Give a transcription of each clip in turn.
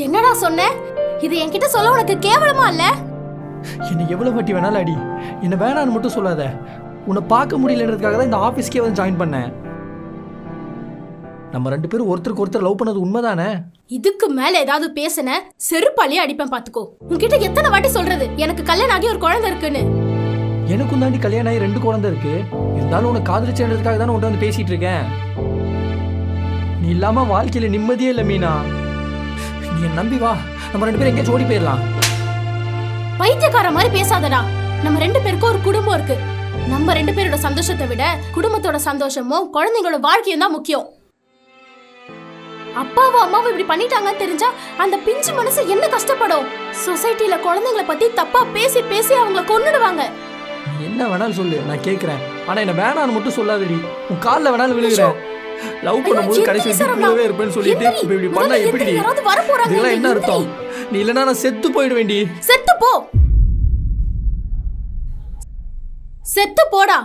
என்னடா சொன்ன? இது என்கிட்ட சொல்ல உனக்கு கேவலமா இல்ல? என்னை எவ்வளோ வாட்டி வேணாலும் அடி. என்னை வேணான்னு மட்டும் சொல்லாத. உன்னை பார்க்க முடியலன்றதுக்காக தான் இந்த ஆஃபீஸ்க்கே வந்து ஜாயின் பண்ணேன். நம்ம ரெண்டு பேரும் ஒருத்தருக்கு ஒருத்தர் லவ் பண்ணது உண்மைதானே? இதுக்கு மேல ஏதாவது பேசுன செருப்பாலேயே அடிப்பேன் பாத்துக்கோ. உன்கிட்ட எத்தனை வாட்டி சொல்றது? எனக்கு கல்யாணம் ஆகி ஒரு குழந்தை இருக்குன்னு. எனக்கும் தாண்டி கல்யாணம் ஆகி ரெண்டு குழந்தை இருக்கு. இருந்தாலும் உன்னை காதலிச்சேன்றதுக்காக தானே உன்ட்ட வந்து பேசிட்டு இருக்கேன். நீ இல்லாம வாழ்க்கையில நிம்மதியே இல்லை மீனா. நீ என்னை நம்பி வா. நம்ம ரெண்டு பேரும் எங்கேயாச்சும் ஓடி போயிடலாம் பைத்தியக்கார மாதிரி பேசாதடா. நம்ம ரெண்டு பேருக்கும் ஒரு குடும்பம் இருக்கு. நம்ம ரெண்டு பேரோட சந்தோஷத்தை விட குடும்பத்தோட சந்தோஷமும் குழந்தைங்களோட வாழ்க்கையும் தான் முக்கியம். அப்பாவும் அம்மாவும் இப்படி பண்ணிட்டாங்கன்னு தெரிஞ்சா அந்த பிஞ்சு மனசு என்ன கஷ்டப்படும்? சொசைட்டில குழந்தைங்கள பத்தி தப்பா பேசி பேசி அவங்கள கொன்னுடுவாங்க. என்ன வேணாலும் சொல்லு நான் கேட்குறேன் ஆனா என்ன வேணான்னு மட்டும் சொல்லாதடி. உன் காலில் வேணாலும் விழுகிறேன். லவ் பண்ணும்போது கடைசி. கூடவே இருப்பேன்னு சொல்லிட்டு. இப்ப இப்படி பண்ணா எப்படி இதெல்லாம் என்ன. அர்த்தம்? நீ இல்லைன்னா நான் செத்து போயிடுவேண்டி செத்து போ. செத்து போடா.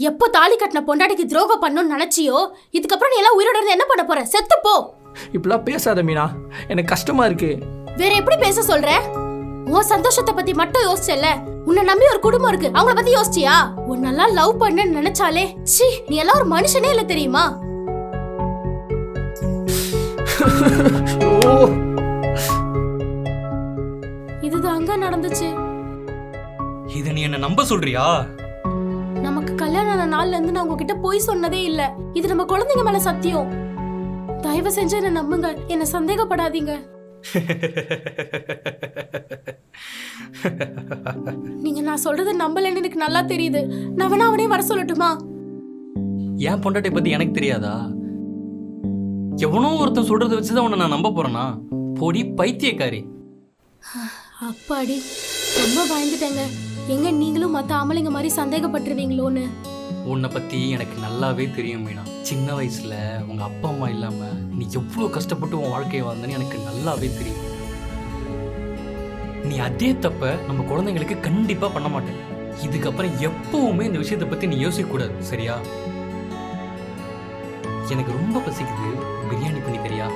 எப்போ தாலி கட்டின பொண்டாட்டிக்கு துரோகம் பண்ணணும்னு நினைச்சியோ இதுக்கப்புறம் நீ எல்லாம் உயிரோட இருந்து என்ன பண்ண போற? செத்து போ. இப்படிலாம் பேசாத மீனா. எனக்கு கஷ்டமா இருக்கு. வேற எப்படி பேச சொல்ற? உன் சந்தோஷத்தை பத்தி மட்டும் யோசிச்சல உன்னை நம்பி ஒரு குடும்பம் இருக்கு. அவங்கள பத்தி யோசிச்சியா? உன்னெல்லாம் லவ் பண்ணன்னு நினைச்சாலே ச்சீ நீ எல்லாம் ஒரு மனுஷனே இல்ல தெரியுமா? இதுதாங்க நடந்துச்சு. இதை நீ என்ன நம்ப சொல்றியா? நமக்கு கல்யாணம் ஆன நாள்ல இருந்து நான் உங்ககிட்ட போய் சொன்னதே இல்ல. இது நம்ம குழந்தைங்க மேல சத்தியம். தயவு செஞ்சு என்ன நம்புங்க. என்ன சந்தேகப்படாதீங்க. நீங்க நான் சொல்றது நம்பலன்னு எனக்கு நல்லா தெரியுது. நான் வேணா அவனே வர சொல்லட்டுமா? என் பொண்டாட்டி பத்தி எனக்கு தெரியாதா? எவனோ ஒருத்தன் சொல்றத வச்சுதான் உன்னை நான் நம்ப போறேனா? பொடி பைத்தியக்காரி. அப்பாடி ரொம்ப பயந்துட்டேங்க. எங்க நீங்களும் மத்த ஆம்பளைங்க மாதிரி சந்தேகப்பட்டுருவீங்களோன்னு. உன்னை பத்தி எனக்கு நல்லாவே தெரியும் மீனா. சின்ன வயசுல உங்க அப்பா அம்மா இல்லாம நீ எவ்வளவு கஷ்டப்பட்டு உன் வாழ்க்கையை வாழ்ந்தன்னு எனக்கு நல்லாவே தெரியும். நீ அதே தப்ப நம்ம குழந்தைங்களுக்கு கண்டிப்பா பண்ண மாட்டேன். இதுக்கப்புறம் எப்பவுமே இந்த விஷயத்தை பத்தி நீ யோசிக்க கூடாது சரியா? எனக்கு ரொம்ப பசிக்குது. பிரியாணி பண்ணி தெரியா?